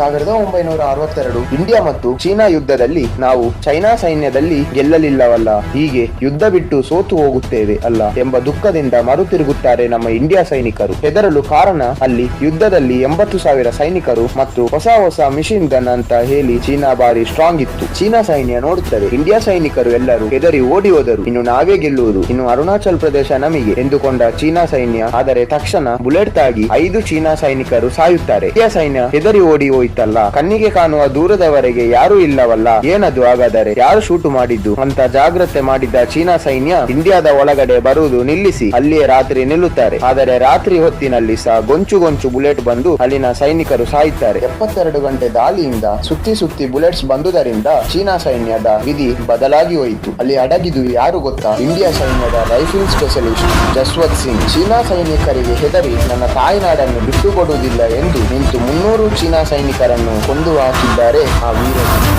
ಸಾವಿರದ ಒಂಬೈನೂರ ಅರವತ್ತೆರಡು ಇಂಡಿಯಾ ಮತ್ತು ಚೀನಾ ಯುದ್ಧದಲ್ಲಿ ನಾವು ಚೈನಾ ಸೈನ್ಯದಲ್ಲಿ ಗೆಲ್ಲಲಿಲ್ಲವಲ್ಲ, ಹೀಗೆ ಯುದ್ಧ ಬಿಟ್ಟು ಸೋತು ಹೋಗುತ್ತೇವೆ ಅಲ್ಲ ಎಂಬ ದುಃಖದಿಂದ ಮರುತಿರುಗುತ್ತಾರೆ ನಮ್ಮ ಇಂಡಿಯಾ ಸೈನಿಕರು. ಹೆದರಲು ಕಾರಣ ಅಲ್ಲಿ ಯುದ್ಧದಲ್ಲಿ ಎಂಬತ್ತು ಸಾವಿರ ಸೈನಿಕರು ಮತ್ತು ಹೊಸ ಹೊಸ ಮಿಷಿನ್ ಗನ್ ಅಂತ ಹೇಳಿ ಚೀನಾ ಬಾರಿ ಸ್ಟ್ರಾಂಗ್ ಇತ್ತು. ಚೀನಾ ಸೈನ್ಯ ನೋಡುತ್ತದೆ, ಇಂಡಿಯಾ ಸೈನಿಕರು ಎಲ್ಲರೂ ಹೆದರಿ ಓಡಿ ಹೋದರು. ಇನ್ನು ನಾವೇ ಗೆಲ್ಲುವುದು. ಇನ್ನು ಅರುಣಾಚಲ್ ಪ್ರದೇಶ ನಮಗೆ ಎಂದುಕೊಂಡ ಚೀನಾ ಸೈನ್ಯ, ಆದರೆ ತಕ್ಷಣ ಬುಲೆಟ್ ತಾಗಿ ಐದು ಚೀನಾ ಸೈನಿಕರು ಸಾಯುತ್ತಾರೆ. ಇಂಡಿಯಾ ಸೈನ್ಯ ಹೆದರಿ ಓಡಿ ಹೋಯ್ತಲ್ಲ. ಕಣ್ಣಿಗೆ ಕಾಣುವ ದೂರದವರೆಗೆ ಯಾರೂ ಇಲ್ಲವಲ್ಲ. ಏನದು ಹಾಗಾದರೆ? ಯಾರು ಶೂಟು ಮಾಡಿದ್ದು? ಅಂತ ಜಾಗ್ರತೆ ಮಾಡಿದ್ದ ಚೀನಾ ಸೈನ್ಯ ಇಂಡಿಯಾದ ಒಳಗಡೆ ಬರುವುದು ನಿಲ್ಲಿಸಿ. ಅಲ್ಲಿಯೇ ರಾತ್ರಿ ನಿಲ್ಲುತ್ತಾರೆ. ಆದರೆ ರಾತ್ರಿ ಹೊತ್ತಿನಲ್ಲಿ ಸಹ ಗೊಂಚು ಗೊಂಚು ಬುಲೆಟ್ ಬಂದು ಅಲ್ಲಿನ ಸೈನಿಕರು ಸಾಯುತ್ತಾರೆ. ಎಪ್ಪತ್ತೆರಡು ಗಂಟೆ ದಾಳಿಯಿಂದ ಸುತ್ತಿ ಸುತ್ತಿ ಬುಲೆಟ್ಸ್ ಬಂದುದರಿಂದ ಚೀನಾ ಸೈನ್ಯದ ವಿಧಿ ಬದಲಾಗಿ ಹೋಯಿತು. ಅಲ್ಲಿ ಅಡಗಿದು ಯಾರು ಗೊತ್ತಾ? ಇಂಡಿಯಾ ಸೈನ್ಯದ rifle specialist Jaswant Singh. China ಸೈನಿಕರಿಗೆ ಹೆದರಿ ನನ್ನ ತಾಯ್ನಾಡನ್ನು ಬಿಟ್ಟುಕೊಡುವುದಿಲ್ಲ ಎಂದು ನಿಂತು ಮುನ್ನೂರು ಚೀನಾ ಸೈನಿಕರನ್ನು ಕೊಂದು ಹಾಕಿದ್ದಾರೆ ಆ ವೀರರು.